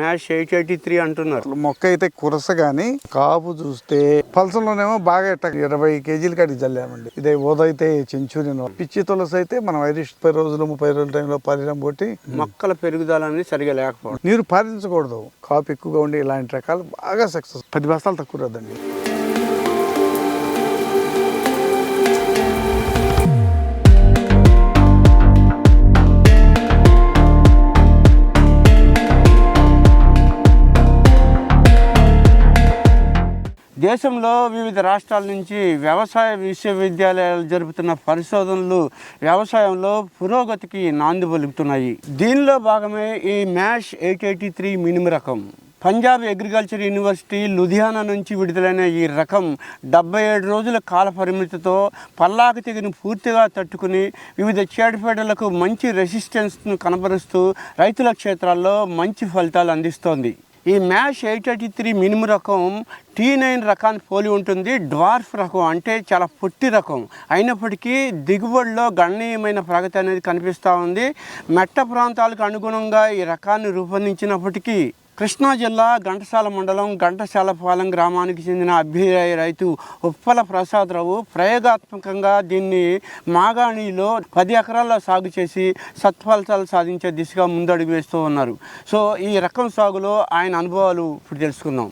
Mash eight eighty three అంటున్నారు. మొక్క అయితే కురస గాని కాపు చూస్తే పలసంలోనేమో బాగా ఎట్ట ఇరవై కేజీల కాడికి చల్లామండి ఇదే ఓదైతే చెంచురియన్ పిచ్చి తులసి అయితే మనం ఐరిష్ ముప్పై రోజులు ముప్పై రోజుల టైంలో పారిడం కొట్టి మొక్కల పెరుగుదల అనేది సరిగా లేకపోవడం. నీరు పారించకూడదు. కాపు ఎక్కువగా ఉండి ఇలాంటి రకాలు బాగా సక్సెస్ పది బస్తాలు తక్కువ రాదండి. దేశంలో వివిధ రాష్ట్రాల నుంచి వ్యవసాయ విశ్వవిద్యాలయాలు జరుపుతున్న పరిశోధనలు వ్యవసాయంలో పురోగతికి నాంది పలుకుతున్నాయి. దీనిలో భాగమే ఈ mash eight eighty three minimum రకం. పంజాబ్ అగ్రికల్చర్ యూనివర్సిటీ లుధియానా నుంచి విడుదలైన ఈ రకం డెబ్బై ఏడు రోజుల కాల పరిమితితో పల్లాకు తెగిన పూర్తిగా తట్టుకుని వివిధ చీడపీడలకు మంచి రెసిస్టెన్స్ను కనబరుస్తూ రైతుల క్షేత్రాల్లో మంచి ఫలితాలు అందిస్తోంది. ఈ mash eight eighty three minimum రకం టీ నైన్ రకాన్ని పోలి ఉంటుంది. డ్వార్ఫ్ రకం అంటే చాలా పొట్టి రకం. అయినప్పటికీ దిగుబడిలో గణనీయమైన ప్రగతి అనేది కనిపిస్తూ ఉంది. మెట్ట ప్రాంతాలకు అనుగుణంగా ఈ రకాన్ని రూపొందించినప్పటికీ కృష్ణా జిల్లా ఘంటసాల మండలం ఘంటసాలపాలెం గ్రామానికి చెందిన అభ్యుదయ రైతు ఉప్పల ప్రసాదరావు ప్రయోగాత్మకంగా దీన్ని మాగాణిలో పది ఎకరాల్లో సాగు చేసి సత్ఫలితాలు సాధించే దిశగా ముందడుగు వేస్తూ ఉన్నారు. సో ఈ రకం సాగులో ఆయన అనుభవాలు ఇప్పుడు తెలుసుకుందాం.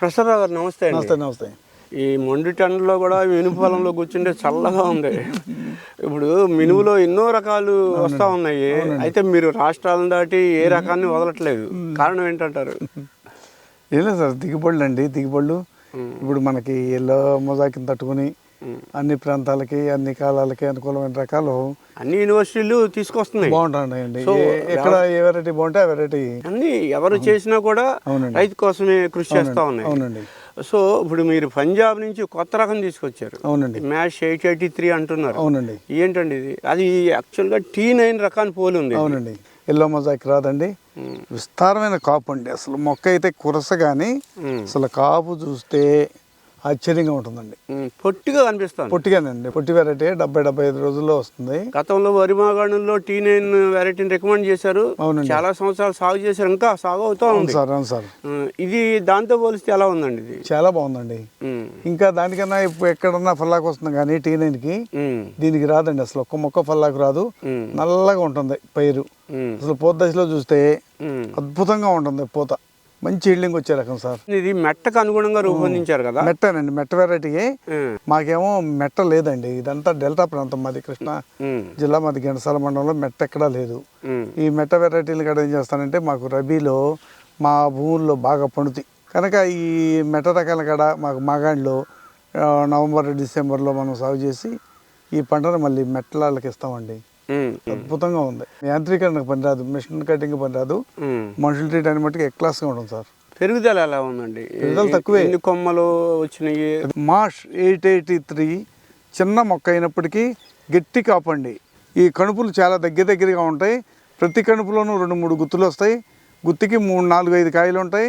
ప్రసాదరావు గారు నమస్తే నమస్తే నమస్తే. ఈ మొండి టన్నులో కూడా మినుము పొలంలో కూర్చుంటే చల్లగా ఉంది. ఇప్పుడు మినుములో ఎన్నో రకాలు వస్తా ఉన్నాయి. అయితే మీరు రాష్ట్రాలను దాటి ఏ రకాన్ని వదలట్లేదు. కారణం ఏంటంటారు? ఏం లేదు సార్ దిగుబడులు. అండి దిగుబడులు ఇప్పుడు మనకి ఎల్లో మొజాకిని తట్టుకుని అన్ని ప్రాంతాలకి అన్ని కాలాలకి అనుకూలమైన రకాలు అన్ని యూనివర్సిటీలు తీసుకొస్తున్నాయి. బాగుంటాయండి. ఎక్కడ ఏ వెరైటీ బాగుంటే ఆ వెరైటీ అన్ని ఎవరు చేసినా కూడా. రైతు కోసమే కృషి చేస్తా ఉన్నాయి. అవునండి. సో ఇప్పుడు మీరు పంజాబ్ నుంచి కొత్త రకం తీసుకొచ్చారు. అవునండి. మ్యాష్ ఎయిట్ ఎయిటీ త్రీ అంటున్నారు. అవునండి. ఏంటండి ఇది? అది యాక్చువల్గా టీ నైన్ రకాన్ని పోలి ఉంది. అవునండి. ఎల్లో మొజాక్ రాదండి. విస్తారమైన కాపు అండి. అసలు మొక్క అయితే కురస కానీ. అసలు కాపు చూస్తే ఆశ్చర్యంగా ఉంటుందండి. పొట్టిగా కనిపిస్తాను పొట్టిగానండి. పొట్టి వెరైటీ డెబ్బై డెబ్బై ఐదు రోజుల్లో వస్తుంది. గతంలో వరి మాగాణంలో టీ నైన్ వెరైటీని రికమెండ్ చేశారు. చాలా సంవత్సరాలు సాగు చేశారు. ఇంకా సాగు అవుతా ఉంది. సార్ అవును సార్. ఇది దాంతో పోలిస్తే ఎలా ఉందండి ఇది? చాలా బాగుందండి. ఇంకా దానికన్నా ఇప్పుడు ఎక్కడన్నా ఫల్లాకు వస్తుంది కానీ టీ నైన్కి ఉమ్, దీనికి రాదండి అసలు. ఒక్క మొక్క ఫల్లాకు రాదు. నల్లగా ఉంటుంది పైరు. అసలు పూత దశలో చూస్తే. అద్భుతంగా ఉంటుంది పూత. మంచి హీల్డింగ్ వచ్చే రకం సార్. ఇది మెట్టకు అనుగుణంగా రూపొందించారు కదా? మెట్టనండి మెట్ట వెరైటీ మాకేమో మెట్ట లేదండి. ఇదంతా డెల్టా ప్రాంతం మాది కృష్ణా జిల్లా మాది ఘంటసాల మండలంలో మెట్ట ఎక్కడా లేదు. ఈ మెట్ట వెరైటీలు కూడా ఏం చేస్తానంటే మాకు రబీలో మా భూముల్లో బాగా పండుతాయి. కనుక ఈ మెట్ట రకాల కాడ మాకు మాగాణిలో ఆ, నవంబర్ డిసెంబర్లో మనం సాగు చేసి ఈ పంటను మళ్ళీ మెట్టలకి ఇస్తామండి. అద్భుతంగా ఉంది. యాంత్రీకరణకు పనిరాదు మిషన్ కటింగ్ పనిరాదు. ఉమ్. మనుషులు ట్రీట్ మట్టుకు ఎక్లాస్గా ఉంటుంది సార్. పెరుగుదల ఎలా ఉందండి? పెరుగుదల తక్కువే. ఎన్ని కొమ్మలు వచ్చినాయి? మాష్ ఎయిట్ ఎయిటీ త్రీ చిన్న మొక్క అయినప్పటికీ గట్టి కాపండి. ఈ కణుపులు చాలా దగ్గర దగ్గరగా ఉంటాయి. ప్రతి కణుపులోనూ రెండు మూడు గుత్తులు వస్తాయి. గుత్తికి మూడు నాలుగు ఐదు కాయలు ఉంటాయి.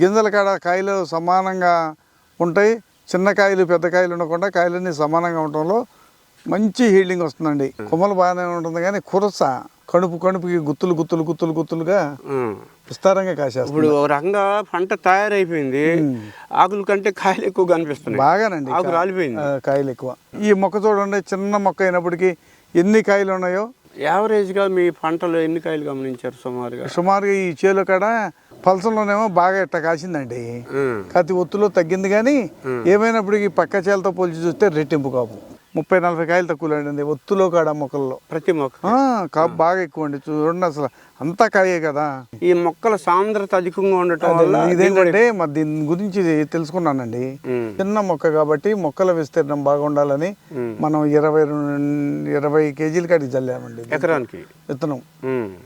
గింజల కాడ కాయలు సమానంగా ఉంటాయి. చిన్న కాయలు పెద్ద కాయలు ఉండకుండా కాయలన్నీ సమానంగా ఉండటంలో మంచి హీల్డింగ్ వస్తుందండి. కొమ్మలు బాగానే ఉంటుంది కానీ కురస కణుపు కణుపుకి గుత్తులు గుత్తులు గుత్తులు గుత్తులుగా. విస్తారంగా కాసేస్తుంది. ఇప్పుడు ఒక రకంగా పంట తయారైపోయింది. ఆకుల కంటే కాయలు ఎక్కువ కనిపిస్తున్నాయి. బాగానండి. ఆకు రాలిపోయింది. కాయలు ఎక్కువ. ఈ మొక్క చూడండి చిన్న మొక్క అయినప్పటికీ ఎన్ని కాయలు ఉన్నాయో? యావరేజ్గా మీ పంటలో ఎన్ని కాయలు గమనించారు సుమారుగా? సుమారుగా ఈ చేలు కాడ పలసంలోనేమో బాగా ఇట్ట కాసిందండి. కాతి ఒత్తులో తగ్గింది కానీ ఏమైనప్పటికీ పక్క చేలతో పోల్చి చూస్తే రెట్టింపు కాపు. ముప్పై నలభై కాయలు తక్కువ లేదండి ఒత్తులో కాడ మొక్కల్లో. ప్రతి మొక్క. బాగా ఎక్కువ అండి చూడండి అసలు అంతా కాయే కదా. ఈ మొక్కల సాంద్రత అధికంగా ఉండటం వల్ల ఇదేంటంటే మరి దీని గురించి తెలుసుకున్నానండి. చిన్న మొక్క కాబట్టి మొక్కల విస్తీర్ణం బాగుండాలని. మనం ఇరవై ఇరవై కేజీల కాడికి చల్లామండి ఎకరానికి? విత్తనం.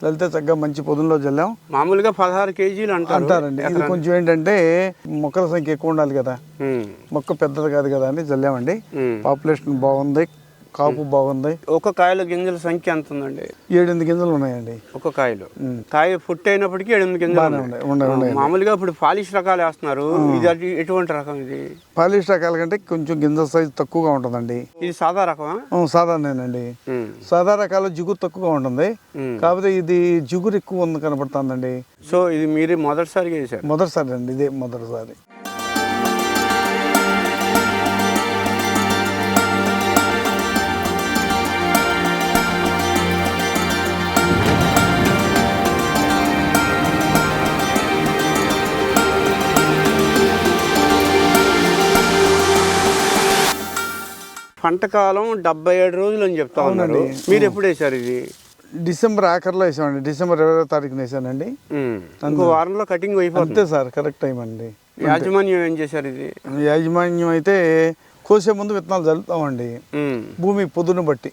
వెళ్తే చక్కగా మంచి పొదుల్లో చల్లాం మామూలుగా పదహారు కేజీలు అంటారు. అంటారండి. ఇది కొంచెం ఏంటంటే మొక్కల సంఖ్య ఎక్కువ ఉండాలి కదా. మొక్క పెద్దది కాదు కదా అని చల్లామండి ఉమ్, పాపులేషన్ బాగుంది. కాపు బాగుంది. ఒక కాయలో గింజల సంఖ్య ఎంత ఉందండి? ఏడెనిమిది గింజలు ఉన్నాయండి. ఒక కాయలో. కాయ పుట్టి అయినప్పటికీ ఎనిమిది గింజలు ఉన్నాయి. మామూలుగా ఇప్పుడు పాలిష్ రకాలు వేస్తున్నారు. ఇది ఎటువంటి రకం ఇది? పాలిష్ రకాల కంటే కొంచెం గింజ సైజు తక్కువగా ఉంటుందండి. ఇది సాదా సాధారణేనండి. ఉమ్. సాదా రకాల జిగురు తక్కువగా ఉంటుంది. కాకపోతే ఇది జిగురు ఎక్కువ ఉంది కనపడుతుందండి. సో ఇది మీరే మొదటిసారిగా చేశారు? మొదటిసారి అండి ఇదే మొదటిసారి. పంట కాలం డెబ్బై ఏడు రోజులు అని చెప్తా ఉన్నారు. మీరు ఎప్పుడు వేశారు ఇది? డిసెంబర్ ఆఖరిలో వేసామండి. డిసెంబర్ ఇరవై తారీఖున వేసానండి. ఇంకో వారంలో కటింగ్ అయిపోతుంది. అంతే సార్ కరెక్ట్ టైం అండి. యాజమాన్యం ఏం చేశారు ఇది? యాజమాన్యం అయితే కోసే ముందు విత్తనాలు చల్లుతామండి. భూమి పొద్దును బట్టి.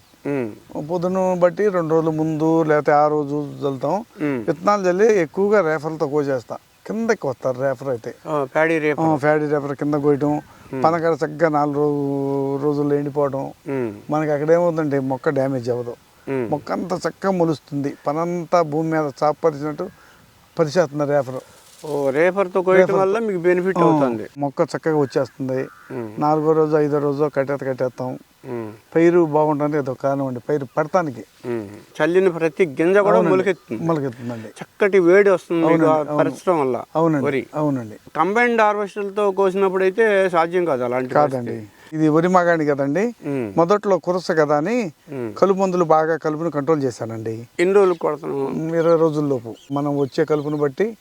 పొద్దును బట్టి రెండు రోజుల ముందు లేకపోతే ఆ రోజు చల్లుతాం. విత్తనాలు చల్లి ఎక్కువగా రేఫర్లతో కోసేస్తా. కిందకి వస్తారు రేఫర్ అయితే. ప్యాడీ రేపు ఆ, ఫ్యాడీ రేఫర్ కింద కోయటం. పనకాడ చక్కగా నాలుగు రోజు రోజుల్లో ఎండిపోవడం. మనకి అక్కడేమవుతుందంటే మొక్క డ్యామేజ్ అవ్వదు. మొక్క అంతా చక్కగా మొలుస్తుంది పనంతా భూమి మీద చాపరిచినట్టు పరిచేస్తుంది రేఫర్ ఓ రేపర్తో కోయటం వల్ల మీకు బెనిఫిట్ అవుతుంది. మొక్క చక్కగా వచ్చేస్తుంది. నాలుగో రోజు ఐదో రోజు కట్టేత కట్టేస్తాం. పైరు బాగుంటుంది ఏదో కారణం అండి. పైరు పడటానికి ఉమ్. చల్లిన ప్రతి గింజ కూడా మొలకెత్తుంది. మొలకెత్తుందండి. చక్కటి వేడి వస్తుంది పరచడం వల్ల. అవునండి అవునండి. కంబైన్డ్ హార్వెస్టర్లతో కోసినప్పుడు అయితే సాధ్యం కాదు అలాంటి కాదండి. ఇది వరి మాగాణి కదండి. మొదట్లో కురస కదా అని. కలుపు మందులు బాగా కలుపుని కంట్రోల్ చేశానండి ఎన్ని రోజులు కొడతాను ఇరవై రోజుల్లోపు మనం వచ్చే కలుపుని బట్టి.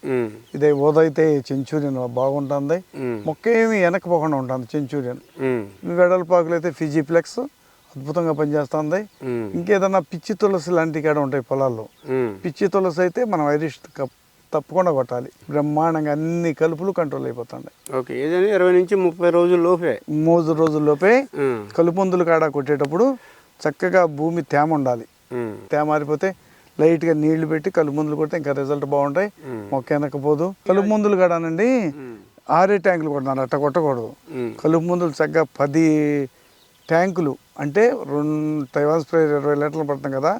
ఇదే ఓదైతే చెంచూరియన్ బాగుంటుంది. మొక్క ఏమి వెనకపోకుండా ఉంటుంది చెంచూరియన్. వెడల్పాకులు అయితే ఫిజిప్లెక్స్ అద్భుతంగా పనిచేస్తుంది. ఇంకేదన్నా పిచ్చి తులసి లాంటివి కూడా ఉంటాయి పొలాల్లో. పిచ్చి తులసి అయితే మనం ఐరిష్ కప్- తప్పకుండా కొట్టాలి బ్రహ్మాండంగా అన్ని కలుపులు కంట్రోల్ అయిపోతుంటాయి ఓకే ఏదైనా ఇరవై నుంచి ముప్పై రోజుల లోపే మూడు రోజుల్లోపే ఉమ్. కలుపు మందులు కాడ కొట్టేటప్పుడు చక్కగా భూమి తేమ ఉండాలి. తేమ మారిపోతే లైట్గా నీళ్ళు పెట్టి కలుపు మందులు కొడితే ఇంకా రిజల్ట్ బాగుంటాయి మొక్క వెనకపోదు కలుపు మందులు కాడానండి. ఆరే ట్యాంకులు కొట్టినారు అట్ట కొట్టకూడదు. కలుపు మందులు చక్కగా పది ట్యాంకులు అంటే రెండు తైవాన్ స్ప్రే ఇరవై లీటర్లు పడుతుంది కదా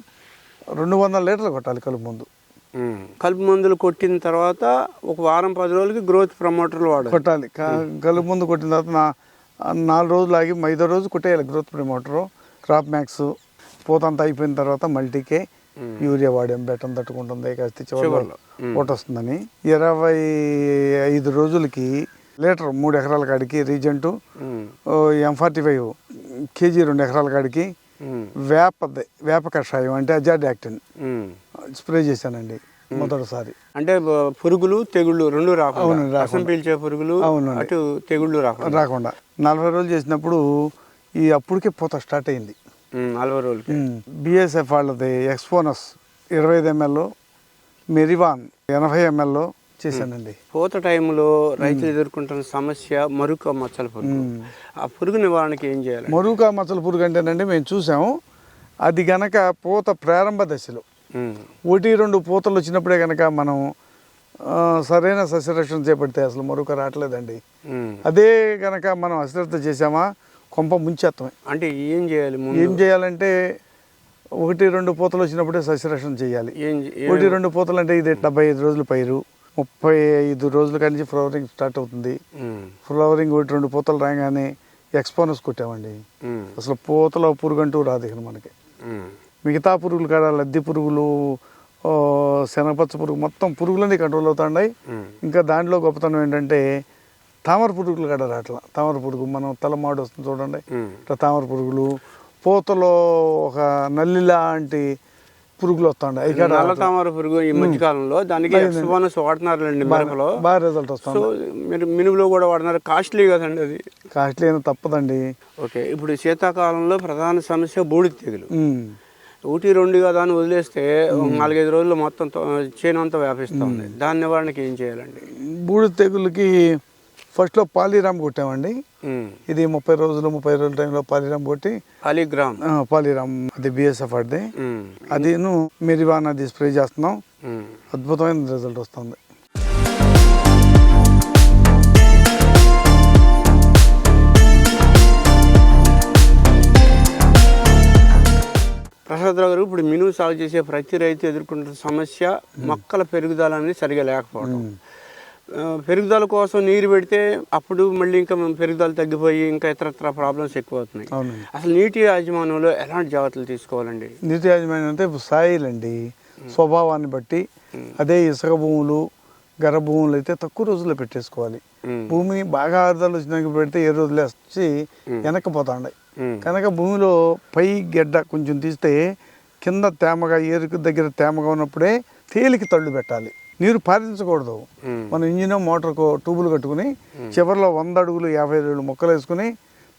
రెండు వందల లీటర్లు కొట్టాలి కలుపు మందు. కలుపు మందులు కొట్టిన తర్వాత ఒక వారం పది రోజులకి గ్రోత్ ప్రమోటర్లు వాడాలి. కొట్టాలి. కలుపు మందు కొట్టిన తర్వాత నా నాలుగు రోజులు ఆగి ఐదో రోజు కొట్టేయాలి గ్రోత్ ప్రమోటరు క్రాప్ మ్యాక్స్ పూతంతా అయిపోయిన తర్వాత మల్టీకే యూరియా వాడాం బెట్టం తట్టుకుంటుంది కాస్త చివరిలో. ఒకటి వస్తుందని ఇరవై ఐదు రోజులకి లీటర్ మూడు ఎకరాల కాడికి regent. M forty five KG రెండు ఎకరాల కాడికి. వేప వేప కషాయం అంటే అజాడ్ యాక్టిన్. స్ప్రే చేశానండి మొదటిసారి. అంటే పురుగులు తెగుళ్ళు రెండు రాకుండా. రసం పీల్చే పురుగులు అవునండి. అటు తెగుళ్ళు రాకుండా. రాకుండా. నలభై రోజులు చేసినప్పుడు ఈ అప్పటికే పూత స్టార్ట్ అయింది. నలభై రోజులకి. బిఎస్ఎఫ్ వాళ్ళది ఎక్స్పోనస్ ఇరవై ఐదు ఎంఎల్ మెరివాన్ ఎనభై ఎంఎల్ చేశానండి. పూత టైంలో రైతులు ఎదుర్కొంటున్న సమస్య మరుక మచ్చల పురుగు. ఆ పురుగు నివారణకి ఏం చేయాలి? మరుక మచ్చల పురుగు అంటేనండి మేము చూసాము అది గనక పూత ప్రారంభ దశలో. ఒకటి రెండు పూతలు వచ్చినప్పుడే కనుక మనం సరైన సస్యరక్షణ చేపడితే అసలు మరొక రావట్లేదండి. అదే గనక మనం అశ్రద్ధ చేసామా కొంప ముంచేస్తామే అంటే ఏం చేయాలి ఏం చేయాలంటే ఒకటి రెండు పూతలు వచ్చినప్పుడే సస్యరక్షణ చేయాలి ఒకటి రెండు పూతలు అంటే ఇది డెబ్బై ఐదు రోజుల పైరు ముప్పై ఐదు రోజుల నుంచి ఫ్లవరింగ్ స్టార్ట్ అవుతుంది. ఫ్లవరింగ్ ఒకటి రెండు పూతలు రాగానే ఎక్స్పోనస్ కొట్టామండి. అసలు పూతలో పురుగు అంటూ రాదు మనకి. మిగతా పురుగులు కాడ లద్ది పురుగులు శనగపచ్చ పురుగు మొత్తం పురుగులన్నీ కంట్రోల్ అవుతున్నాయి. ఉమ్. ఇంకా దాంట్లో గొప్పతనం ఏంటంటే తామర పురుగులు కాడ రాట్ల. తామర పురుగు మనం తలమాడు వస్తుంది చూడండి. ఇట్లా తామర పురుగులు పూతలో ఒక నల్లి లాంటి పురుగులు వస్తుండే కాడ నల్ల తామర పురుగు ఈ మధ్య కాలంలో దానికి ఎక్స్బోనస్ వాడుతున్నారులేండి మిరపలో బాగా రిజల్ట్ వస్తుంది. మీరు మినుములో కూడా వాడుతున్నారు. కాస్ట్లీ కదండి అది. కాస్ట్లీ అయినా తప్పదండి. ఓకే ఇప్పుడు శీతాకాలంలో ప్రధాన సమస్య బూడిద తెగులు. ఒకటి రెండు కదా అని వదిలేస్తే నాలుగైదు రోజులు మొత్తం చేను అంతా వ్యాపిస్తుంది. దాని నివారణకి ఏం చేయాలండి? బూడిద తెగులకి ఫస్ట్లో పాలీరామ్ కొట్టామండి. ఇది ముప్పై రోజులు ముప్పై రోజుల టైంలో పాలీరామ్ కొట్టి పాలిగ్రామ్. పాలీరామ్ అది బిఎస్ఎఫ్ అది ఉమ్. అదిను మెరివాన్ అది స్ప్రే చేస్తున్నాం. అద్భుతమైన రిజల్ట్ వస్తుంది. ప్రసాదరావు గారు ఇప్పుడు మినుము సాగు చేసే ప్రతి రైతు ఎదుర్కొంటున్న సమస్య మొక్కల పెరుగుదల అనేది సరిగా లేకపోవడం పెరుగుదల కోసం నీరు పెడితే అప్పుడు మళ్ళీ ఇంకా పెరుగుదల తగ్గిపోయి ఇంకా ఇతరత్ర ప్రాబ్లమ్స్ ఎక్కువ అవుతున్నాయి అసలు నీటి యాజమాన్యంలో ఎలాంటి జాగ్రత్తలు తీసుకోవాలండి? నీటి యాజమాన్యం అంటే సాయిల్ అండి స్వభావాన్ని బట్టి అదే ఇసుక భూములు గర్ర భూములు అయితే తక్కువ రోజుల్లో పెట్టేసుకోవాలి. భూమి బాగా ఆరుదలు వచ్చినాక పెడితే ఏ రోజులు వచ్చి వెనక్కిపోతాయి ఉమ్, కనుక భూమిలో పై గెడ్డ కొంచెం తీస్తే కింద తేమగా ఏరుకు దగ్గర తేమగా ఉన్నప్పుడే తేలికి తళ్ళు పెట్టాలి. నీరు పారించకూడదు. మనం ఇంజిన్ మోటార్కు ట్యూబులు కట్టుకుని చివరిలో వంద అడుగులు యాభై అడుగులు మొక్కలు వేసుకుని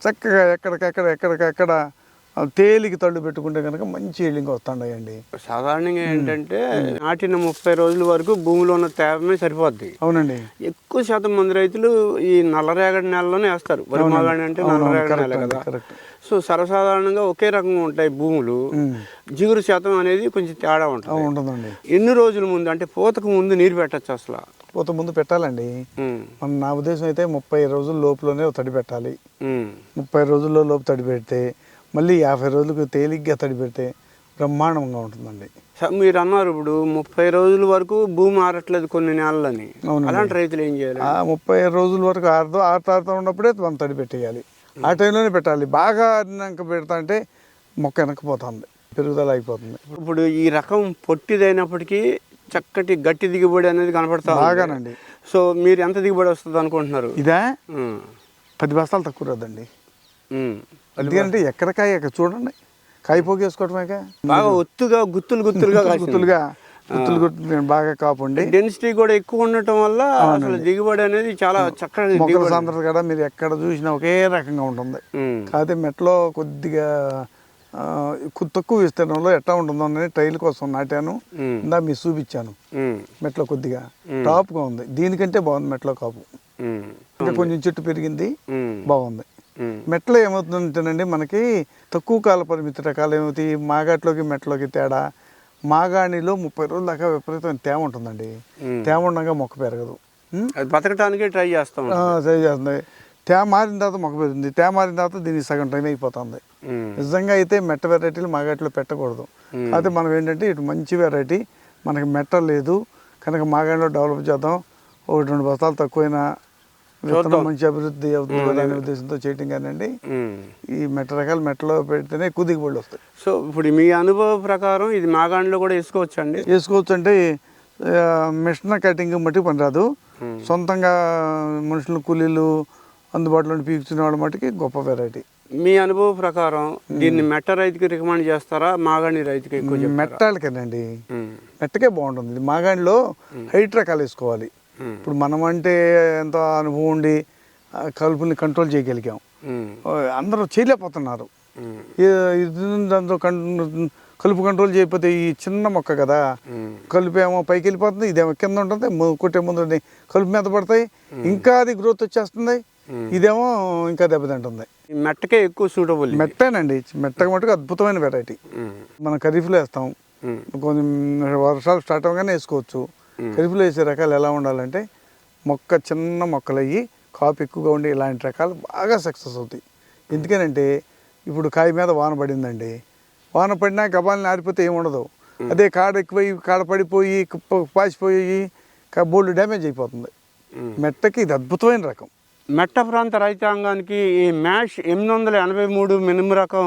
చక్కగా ఎక్కడికెక్కడ ఎక్కడికెక్కడ తేలికి తళ్ళు పెట్టుకుంటే కనుక మంచి ఈల్డింగ్ వస్తుండయండి. సాధారణంగా ఏంటంటే నాటిన ముప్పై రోజుల వరకు భూమిలో ఉన్న తేమే సరిపోద్ది. అవునండి. ఎక్కువ శాతం మంది రైతులు ఈ నల్లరేగడి నెలలోనే వేస్తారు. వరి అంటే నల్లరేగడి నెల కదా. సో సర్వసాధారణంగా ఒకే రకంగా ఉంటాయి భూములు. జిగురు శాతం అనేది కొంచెం తేడా ఉంటుంది. ఉంటుందండి. ఎన్ని రోజుల ముందు అంటే పూతకు ముందు నీరు పెట్టచ్చు అసలు. పోత ముందు పెట్టాలండి. మన నా ఉద్దేశం అయితే ముప్పై రోజుల లోపులోనే తడి పెట్టాలి. ముప్పై రోజుల్లో లోపు తడి పెడితే మళ్ళీ యాభై రోజులకు తేలిగ్గా తడి పెడితే బ్రహ్మాండంగా ఉంటుందండి. మీరు అన్నారు ఇప్పుడు ముప్పై రోజుల వరకు భూమి ఆరట్లేదు కొన్ని నెలలని. అలాంటి రైతులు ఏం చేయాలి? ఆ ముప్పై రోజుల వరకు ఆరుతో ఆరుతా ఆరుతా ఉన్నప్పుడే మనం తడి పెట్టేయాలి ఆ టైంలోనే పెట్టాలి. బాగా ఆరినాక పెడతా అంటే మొక్క వెనక్కిపోతుంది పెరుగుదల అయిపోతుంది. ఇప్పుడు ఈ రకం పొట్టిదైనప్పటికీ చక్కటి గట్టి దిగుబడి అనేది కనపడతా. బాగానండి. సో మీరు ఎంత దిగుబడి వస్తుంది అనుకుంటున్నారు? ఇదా? పది బస్తాలు తక్కువ రాదండి. ఎందుకంటే ఎక్కడ కాయ ఎక్కడ చూడండి. కాయ పోగేసుకోవటమేక బాగా ఒత్తుగా గుత్తులు గుత్తులుగా గుత్తులుగా గుత్తులు గుత్తులు బాగా కాపండి. డెన్సిటీ కూడా ఎక్కువ ఉండటం వల్ల అసలు దిగుబడి అనేది చాలా చక్కగా మొక్కల సాంద్రత కూడా మీరు ఎక్కడ చూసినా ఒకే రకంగా ఉంటుంది. కాకపోతే మెట్లో కొద్దిగా తక్కువ విస్తీర్ణంలో ఎట్లా ఉంటుందో అని ట్రైల్ కోసం నాటాను. ఇందా మీకు చూపించాను. మెట్లో కొద్దిగా. టాప్గా ఉంది. దీనికంటే బాగుంది మెట్లో కాపు. ఇంకా కొంచెం చెట్టు పెరిగింది. బాగుంది. మెట్లో ఏమవుతుందంటేనండి మనకి తక్కువ కాల పరిమితి రకాలు ఏమవుతాయి? మాగాట్లోకి మెట్లోకి తేడా. మాగాణిలో ముప్పై రోజుల దాకా విపరీతమైన తేమ ఉంటుందండి. తేమ ఉండగా మొక్క పెరగదు? అది బతకటానికే ట్రై చేస్తాం సరి చేస్తుంది తేమ మారిన తర్వాత మొక్క పెరుగుతుంది. తేమ మారిన తర్వాత దీనికి సగం టైం అయిపోతుంది. నిజంగా అయితే మెట్ట వెరైటీలు మాగాటిలో పెట్టకూడదు. అయితే మనం ఏంటంటే ఇటు మంచి వెరైటీ మనకి మెట్ట లేదు. కనుక మాగాడిలో డెవలప్ చేద్దాం. ఒకటి రెండు బస్తాలు తక్కువైనా విత్తనం మంచి అభివృద్ధి అవుతుంది అనే ఉద్దేశంతో చేయటం కానివ్వండి. ఈ మెట్ట రకాలు మెట్టలో పెడితేనే ఎక్కువ దిగుబడులు వస్తాయి. సో ఇప్పుడు మీ అనుభవ ప్రకారం ఇది మాగాణిలో కూడా వేసుకోవచ్చు అండి వేసుకోవచ్చు అంటే మిషన్ కటింగ్ మట్టి పనిరాదు. ఉమ్. సొంతంగా మనుషులు కూలీలు అందుబాటులో పీల్చుకునే వాళ్ళ మట్టుకి గొప్ప వెరైటీ మీ అనుభవ ప్రకారం దీన్ని మెట్ట రైతుకి రికమెండ్ చేస్తారా? మాగాణి రైతుకి ఎక్కువ? మెట్టాలకేనండి. మెట్టకే బాగుంటుంది. ఇది మాగాడిలో హైట్ రకాలు వేసుకోవాలి. ఇప్పుడు మనం అంటే ఎంతో అనుభవం ఉండి కలుపుని కంట్రోల్ చేయగలిగాం. అందరూ చేయలేకపోతున్నారు. దాంతో కలుపు కంట్రోల్ చేయకపోతే ఈ చిన్న మొక్క కదా కలుపు ఏమో పైకి వెళ్ళిపోతుంది ఇదేమో కింద ఉంటుంది కొట్టే ముందు కలుపు మీద పడతాయి ఇంకా అది గ్రోత్ వచ్చేస్తుంది. ఇదేమో ఇంకా దెబ్బతింటుంది. మెట్టకే ఎక్కువ సూటబుల్ మెట్టేనండి మెట్టక మటుకు అద్భుతమైన వెరైటీ మనం ఖరీఫ్లో వేస్తాం. కొంచెం వర్షాలు స్టార్ట్ అవ్వగానే వేసుకోవచ్చు. ఖరీఫ్లో వేసే రకాలు ఎలా ఉండాలంటే మొక్క చిన్న మొక్కలు అయ్యి కాపు ఎక్కువగా ఉండి ఇలాంటి రకాలు బాగా సక్సెస్ అవుతాయి. ఎందుకనంటే ఇప్పుడు కాయ మీద వాన పడిందండి. వాన పడినా గబాలని ఆరిపోతే ఏమి ఉండదు. అదే కాడ ఎక్కువై కాడ పడిపోయి కుప్ప- పాసిపోయి బోల్డ్ డ్యామేజ్ అయిపోతుంది. మెట్టకి ఇది అద్భుతమైన రకం. మెట్ట ప్రాంత రైతాంగానికి ఈ మ్యాష్ ఎనిమిది వందల ఎనభై మూడు మినుము రకం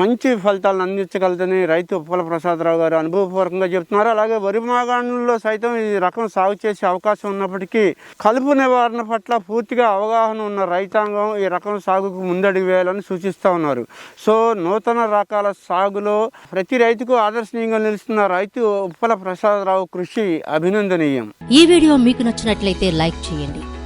మంచి ఫలితాలను అందించగలదని రైతు ఉప్పల ప్రసాదరావు గారు అనుభవపూర్వకంగా చెప్తున్నారు అలాగే వరి మాగాణంలో సైతం ఈ రకం సాగు చేసే అవకాశం ఉన్నప్పటికీ కలుపు నివారణ పట్ల పూర్తిగా అవగాహన ఉన్న రైతాంగం ఈ రకం సాగుకు ముందడుగు వేయాలని సూచిస్తూ ఉన్నారు. సో నూతన రకాల సాగులో ప్రతి రైతుకు ఆదర్శనీయంగా నిలుస్తున్న రైతు ఉప్పల ప్రసాదరావు కృషి అభినందనీయం. ఈ వీడియో మీకు నచ్చినట్లయితే లైక్ చేయండి.